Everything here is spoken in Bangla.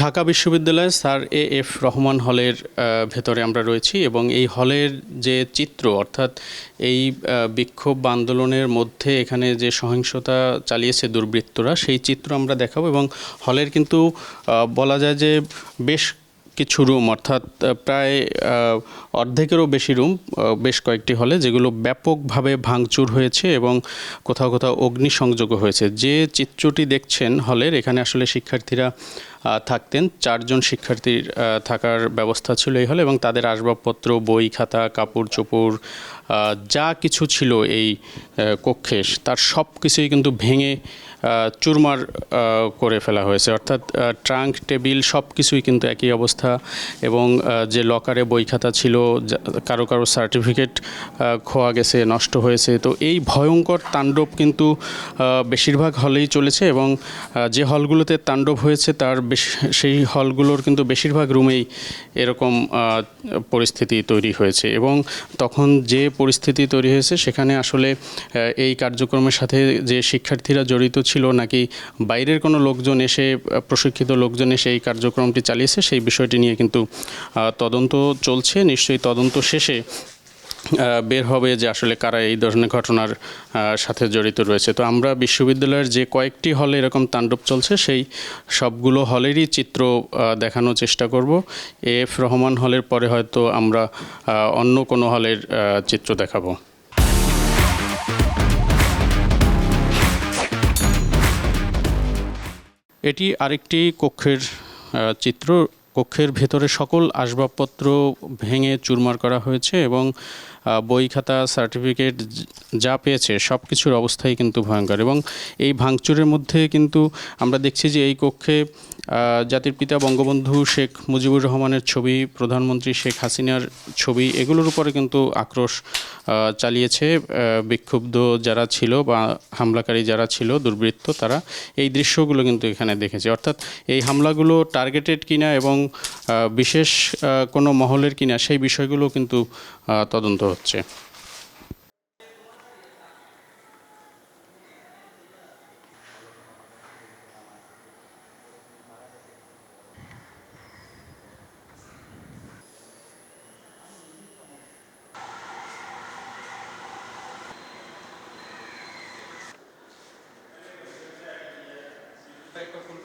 ঢাকা বিশ্ববিদ্যালয় স্যার এ এফ রহমান হলের ভেতরে আমরা রয়েছি এবং এই হলের যে চিত্র, অর্থাৎ এই বিক্ষোভ আন্দোলনের মধ্যে এখানে যে সহিংসতা চালিয়েছে দুর্বৃত্তরা, সেই চিত্র আমরা দেখাবো এবং হলের কিন্তু বলা যায় যে বেশ কিছু রুম, অর্থাৎ প্রায় অর্ধেকেরও বেশি রুম বেশ কয়েকটি হলে যেগুলো ব্যাপকভাবে ভাঙচুর হয়েছে এবং কোথাও কোথাও অগ্নিসংযোগও হয়েছে। যে চিত্রটি দেখছেন হলের, এখানে আসলে শিক্ষার্থীরা থাকতেন। চারজন শিক্ষার্থীর থাকার ব্যবস্থা ছিল এই হলে এবং তাদের আসবাবপত্র, বই খাতা, কাপড় চোপড় যা কিছু ছিল এই কক্ষে তার সব কিছুই কিন্তু ভেঙে চুরমার করে ফেলা হয়েছে। অর্থাৎ ট্রাঙ্ক, টেবিল সব কিছুই কিন্তু একই অবস্থা এবং যে লকারে বই খাতা ছিল কারও কারও সার্টিফিকেট খোয়া গেছে, নষ্ট হয়েছে। তো এই ভয়ঙ্কর তাণ্ডব কিন্তু বেশিরভাগ হলেই চলেছে এবং যে হলগুলোতে তাণ্ডব হয়েছে তার সেই হলগুলোর কিন্তু বেশিরভাগ রুমেই এরকম পরিস্থিতি তৈরি হয়েছে এবং তখন যে পরিস্থিতি তৈরি হয়েছে সেখানে আসলে এই কার্যক্রমের সাথে যে শিক্ষার্থীরা জড়িত ছিল নাকি বাইরের কোনো লোকজন এসে, প্রশিক্ষিত লোকজন এসে এই কার্যক্রমটি চালিয়েছে সেই বিষয়টি নিয়ে কিন্তু তদন্ত চলছে। নিশ্চয়ই তদন্ত শেষে বের হবে যে আসলে কারা এই ধরনের ঘটনার সাথে জড়িত রয়েছে। তো আমরা বিশ্ববিদ্যালয়ের যে কয়েকটি হলে এরকম তাণ্ডব চলছে, সেই সবগুলো হলেরই চিত্র দেখানোর চেষ্টা করব। এফ রহমান হলের পরে হয়তো আমরা অন্য কোনো হলের চিত্র দেখাবো। এটি আরেকটি কক্ষের চিত্র। কক্ষের ভেতরে সকল আসবাবপত্র ভেঙে চুরমার করা হয়েছে এবং বই খাতা, সার্টিফিকেট যা পেয়েছে সব কিছুর অবস্থাই কিন্তু ভয়ঙ্কর এবং এই ভাঙচুরের মধ্যে কিন্তু আমরা দেখছি যে এই কক্ষে জাতির পিতা বঙ্গবন্ধু শেখ মুজিবুর রহমানের ছবি, প্রধানমন্ত্রী শেখ হাসিনার ছবি, এগুলোর উপরে কিন্তু আক্রোশ চালিয়েছে বিক্ষুব্ধ যারা ছিল বা হামলাকারী যারা ছিল, দুর্বৃত্ত, তারা এই দৃশ্যগুলো কিন্তু এখানে দেখেছে। অর্থাৎ এই হামলাগুলো টার্গেটেড কিনা এবং বিশেষ কোনো মহলের কিনা, সেই বিষয়গুলো কিন্তু তদন্ত হচ্ছে। একটা ফুল